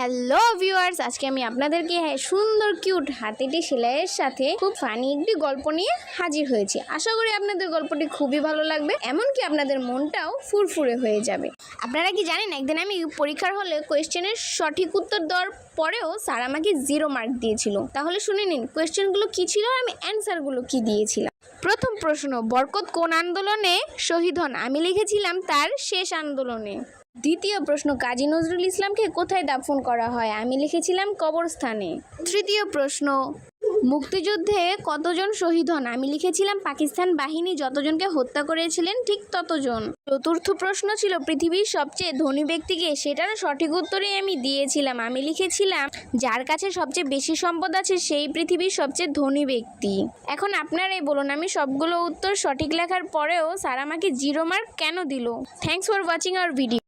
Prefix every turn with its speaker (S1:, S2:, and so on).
S1: Hello viewers আজকে আমি আপনাদেরকে হ্যাঁ, সুন্দর কিউট হাতিটি সেলাইয়ের সাথে খুব ফানি একটি গল্প নিয়ে হাজির হয়েছি। আশা করি আপনাদের গল্পটি খুবই ভালো লাগবে এমনকি আপনাদের মনটাও ফুরফুরে হয়ে যাবে। আপনারা কি জানেন একদিন আমি পরীক্ষার হলে কোয়েশ্চেনের সঠিক উত্তর দেওয়ার পরেও স্যার আমাকে জিরো মার্ক দিয়েছিল। তাহলে শুনে নিন কোয়েশ্চেনগুলো কি ছিল আর আমি অ্যান্সারগুলো কি দিয়েছিলাম? প্রথম প্রশ্ন বরকত কোন আন্দোলনে শহীদ হন? আমি লিখেছিলাম তার শেষ আন্দোলনে। দ্বিতীয় প্রশ্ন কাজী নজরুল ইসলামকে কোথায় দাফন করা হয়। আমি লিখেছিলাম কবরস্থানে। তৃতীয় প্রশ্ন, মুক্তিযুদ্ধে কতজন শহীদ হন? আমি লিখেছিলাম, পাকিস্তান বাহিনী যতজনকে হত্যা করেছিলেন, ঠিক ততজন। চতুর্থ প্রশ্ন ছিল, পৃথিবীর সবচেয়ে ধনী ব্যক্তিকে? সেটার সঠিক উত্তরেই আমি দিয়েছিলাম। আমি লিখেছিলাম, যার কাছে সবচেয়ে বেশি সম্পদ আছে, সেই পৃথিবীর সবচেয়ে ধনী ব্যক্তি। এখন আপনারাই বলুন, আমি সবগুলো উত্তর সঠিক লেখার পরেও স্যার আমাকে জিরো মার্ক কেন দিল? Thanks for watching our video